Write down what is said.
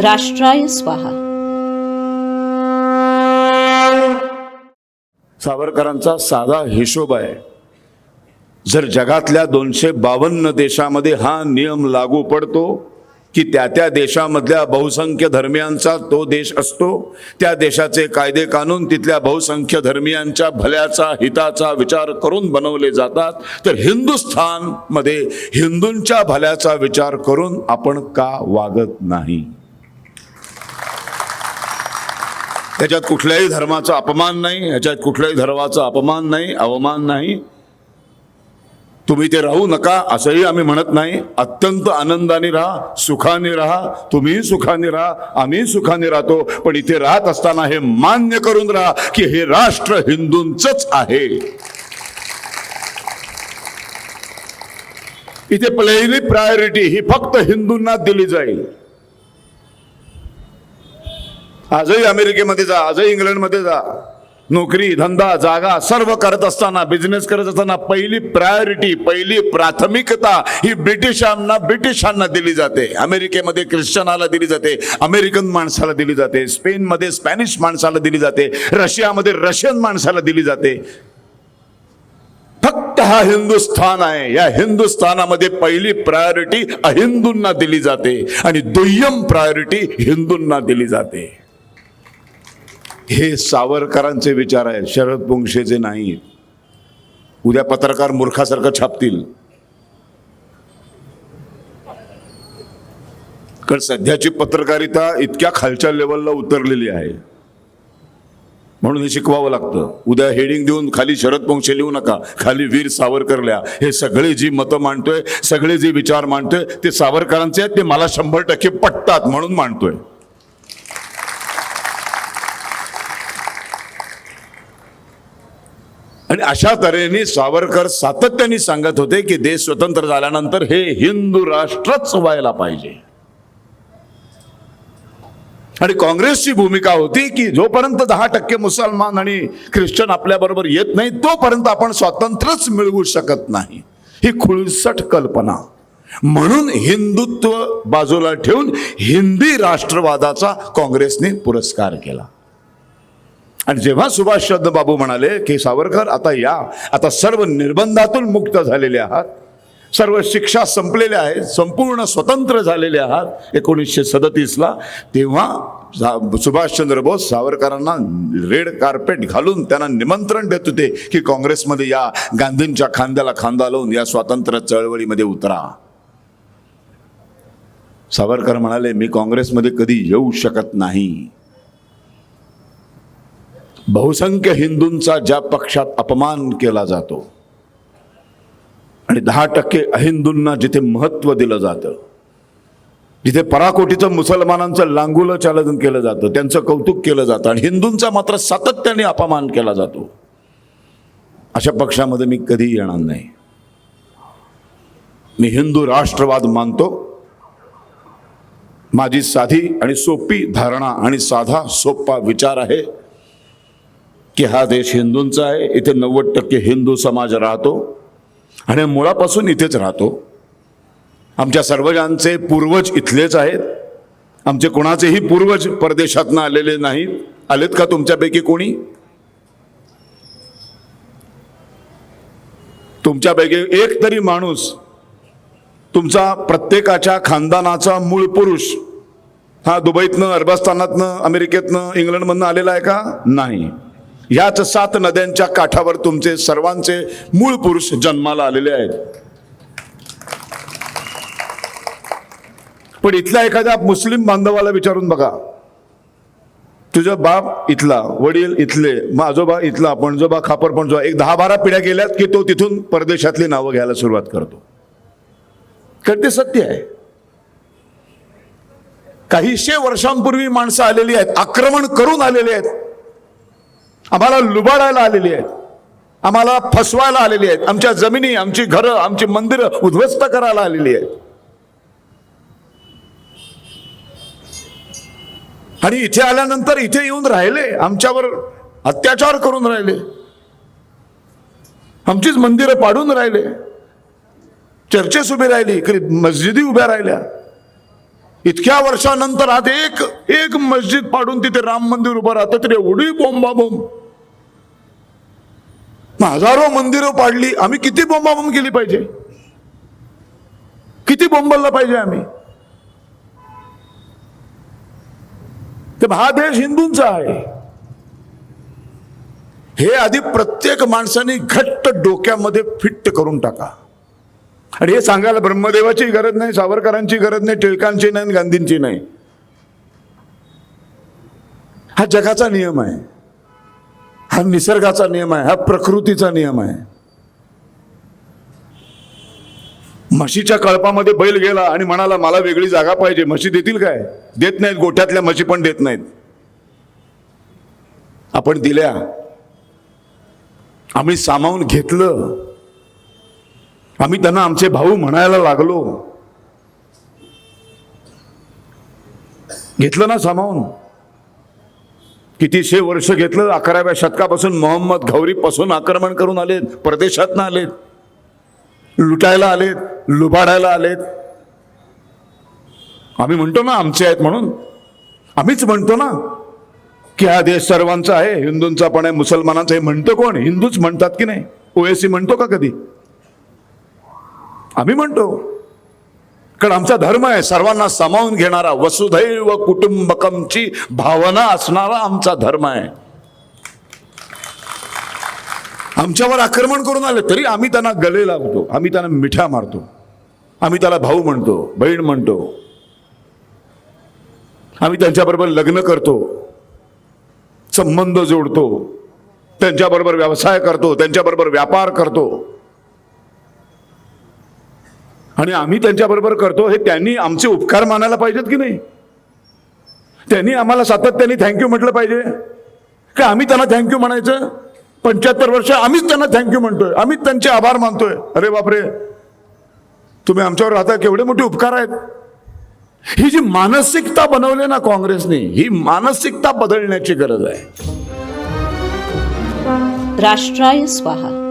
राष्ट्राय स्वाहा. सावरकरांचा साधा हिशोब आहे. जर जगातल्या दोनशे बावन्न देशामध्ये हा नियम लागू पडतो की त्या त्या देशामधल्या बहुसंख्य धर्मियांचा तो देश असतो. त्या देशाचे कायदे कानून तिथल्या बहुसंख्य धर्मियांच्या भल्याचा हिताचा विचार करून बनवले जातात. तर हिंदुस्थानमध्ये हिंदूंच्या भल्याचा विचार करून आपण का वागत नाही? त्याच्यात कुठल्याही धर्माचा अपमान नाही ह्याच्यात कुठल्याही धर्माचा अपमान नाही अवमान नाही. तुम्ही ते राहू नका असंही आम्ही म्हणत नाही. अत्यंत आनंदाने राहा सुखाने राहा. तुम्ही सुखाने राहा आम्ही सुखाने राहतो. पण इथे राहत असताना हे मान्य करून राहा की हे राष्ट्र हिंदूंच आहे. इथे पहिली प्रायोरिटी ही फक्त हिंदूंना दिली जाईल. आजही अमेरिकेमध्ये जा आजही इंग्लंडमध्ये जा. नोकरी धंदा जागा सर्व करत असताना बिझनेस करत असताना पहिली प्रायोरिटी पहिली प्राथमिकता ही ब्रिटिशांना ब्रिटिशांना दिली जाते. अमेरिकेमध्ये ख्रिश्चनाला दिली जाते अमेरिकन माणसाला दिली जाते स्पेनमध्ये स्पॅनिश माणसाला दिली जाते रशियामध्ये रशियन माणसाला दिली जाते. फक्त हा हिंदुस्थान आहे. या हिंदुस्थानामध्ये पहिली प्रायोरिटी अहिंदूंना दिली जाते आणि दुय्यम प्रायोरिटी हिंदूंना दिली जाते. हे सावरकरांचे विचार आहेत शरद पुंगशेचे नाही. उद्या पत्रकार मूर्खासारखं छापतील. कारण सध्याची पत्रकारिता इतक्या खालच्या लेवलला उतरलेली आहे. म्हणून हे शिकवावं लागतं. उद्या हेडिंग देऊन खाली शरद पोंक्षे लिहू नका. खाली वीर सावरकर लिहा हे सगळे जी मतं मांडतोय सगळे जे विचार मांडतोय ते सावरकरांचे आहेत ते मला शंभर टक्के पटतात म्हणून मांडतोय. आणि अशा तऱ्हेने सावरकर सातत्याने सांगत होते की देश स्वतंत्र झाल्यानंतर हे हिंदू राष्ट्रच व्हायला पाहिजे. आणि काँग्रेसची भूमिका होती की जोपर्यंत दहा टक्के मुसलमान आणि ख्रिश्चन आपल्या बरोबर येत नाही तोपर्यंत आपण स्वातंत्र्यच मिळवू शकत नाही. ही खुळसट कल्पना. म्हणून हिंदुत्व बाजूला ठेवून हिंदी राष्ट्रवादाचा काँग्रेसने पुरस्कार केला. आणि जेव्हा सुभाषचंद्र बाबू म्हणाले की सावरकर आता या. आता सर्व निर्बंधातून मुक्त झालेले आहात. सर्व शिक्षा संपलेल्या आहेत. संपूर्ण स्वतंत्र झालेले आहात. एकोणीसशे सदतीसला तेव्हा सा- सुभाषचंद्र बोस सावरकरांना रेड कार्पेट घालून त्यांना निमंत्रण देत होते की काँग्रेसमध्ये या. गांधींच्या खांद्याला खांदा लावून या स्वातंत्र्य चळवळीमध्ये उतरा. सावरकर म्हणाले मी काँग्रेसमध्ये कधी येऊ शकत नाही. बहुसंख्य हिंदूंचा ज्या पक्षात अपमान केला जातो आणि दहा टक्के अहिंदूंना जिथे महत्त्व दिलं जातं जिथे पराकोटीचं मुसलमानांचं लांगुलं चालन केलं जातं त्यांचं कौतुक केलं जातं आणि हिंदूंचा मात्र सातत्याने अपमान केला जातो अशा पक्षामध्ये मी कधी येणार नाही. मी हिंदू राष्ट्रवाद मानतो. माझी साधी आणि सोपी धारणा आणि साधा सोपा विचार आहे. की हा देश हिंदूंचा आहे इथे नव्वद टक्के हिंदू समाज राहतो. आणि मुळापासून इथेच राहतो. आमच्या सर्वजांचे पूर्वज इथलेच आहेत. आमचे कोणाचेही पूर्वज परदेशातनं आलेले नाहीत. आलेत का तुमच्यापैकी कोणी? तुमच्यापैकी एक तरी माणूस तुमचा प्रत्येकाच्या खानदानाचा मूळ पुरुष हा दुबईतनं अरबस्थानातनं अमेरिकेतनं इंग्लंडमधनं आलेला आहे का? नाही. याच सात नद्यांच्या काठावर तुमचे सर्वांचे मूळ पुरुष जन्माला आलेले आहेत. पण इथल्या एखाद्या मुस्लिम बांधवाला विचारून बघा. तुझा बाप इथला वडील इथले मग आजोबा इथला पणजोबा खापर पणजोबा एक दहा बारा पिढ्या गेल्यात की तो तिथून परदेशातली नावं घ्यायला सुरुवात करतो. कारण ते सत्य आहे. काहीशे वर्षांपूर्वी माणसं आलेली आहेत आक्रमण करून आलेली आहेत. आम्हाला लुबाडायला आलेली आहेत. आम्हाला फसवायला आलेली आहेत. आमच्या जमिनी आमची घरं आमची मंदिरं उद्ध्वस्त करायला आलेली आहेत. आणि इथे आल्यानंतर इथे येऊन राहिले. आमच्यावर अत्याचार करून राहिले. आमचीच मंदिरं पाडून राहिले. चर्चेस उभी राहिली. इकडे मस्जिदी उभ्या राहिल्या. इतक्या वर्षानंतर आज एक एक मस्जिद पाडून तिथे राम मंदिर उभं राहतं. तरी एवढी बोंबाबोंब. हजारो मंदिरं पाडली. आम्ही किती बोंबाबोंब केली पाहिजे? किती बोंबलला पाहिजे आम्ही? तर हा देश हिंदूंचा आहे. हे आधी प्रत्येक माणसाने घट्ट डोक्यामध्ये फिट्ट करून टाका. आणि हे सांगायला ब्रह्मदेवाची गरज नाही सावरकरांची गरज नाही टिळकांची नाही गांधींची नाही. हा जगाचा नियम आहे. हा निसर्गाचा नियम आहे हा प्रकृतीचा नियम आहे. म्हशीच्या कळपामध्ये बैल गेला आणि म्हणाला मला वेगळी जागा पाहिजे म्हशी देतील काय? देत नाहीत गोठ्यातल्या म्हशी पण देत नाहीत. आपण दिल्या. आम्ही सामावून घेतलं. आम्ही त्यांना आमचे भाऊ म्हणायला लागलो. घेतलं ना सामावून? कितीशे वर्ष घेतलं अकराव्या शतकापासून मोहम्मद घौरीपासून आक्रमण करून आलेत परदेशातनं आलेत लुटायला आलेत लुबाडायला आलेत. आम्ही म्हणतो ना आमचे आहेत म्हणून. आम्हीच म्हणतो ना की हा देश सर्वांचा आहे हिंदूंचा पण आहे मुसलमानांचा आहे. म्हणतो कोण? हिंदूच म्हणतात की नाही? ओएसी म्हणतो का कधी? आम्ही म्हणतो. कारण आमचा धर्म आहे सर्वांना सामावून घेणारा वसुधैव कुटुंबकमची भावना असणारा आमचा धर्म आहे. आमच्यावर आक्रमण करून आले तरी आम्ही त्यांना गले लावतो आम्ही त्यांना मिठा मारतो आम्ही त्याला भाऊ म्हणतो बहीण म्हणतो. आम्ही त्यांच्याबरोबर लग्न करतो संबंध जोडतो त्यांच्याबरोबर व्यवसाय करतो त्यांच्याबरोबर व्यापार करतो. आणि आम्ही त्यांच्याबरोबर करतो हे त्यांनी आमचे उपकार मानायला पाहिजेत की नाही? त्यांनी आम्हाला सातत्याने थँक्यू म्हटलं पाहिजे. का आम्ही त्यांना थँक्यू म्हणायचं? पंच्याहत्तर वर्ष आम्हीच त्यांना थँक्यू म्हणतोय. आम्हीच त्यांचे आभार मानतोय. अरे बापरे. तुम्ही आमच्यावर राहता केवढे मोठे उपकार आहेत. ही जी मानसिकता बनवली ना काँग्रेसने ही मानसिकता बदलण्याची गरज आहे. राष्ट्राय स्वाहा.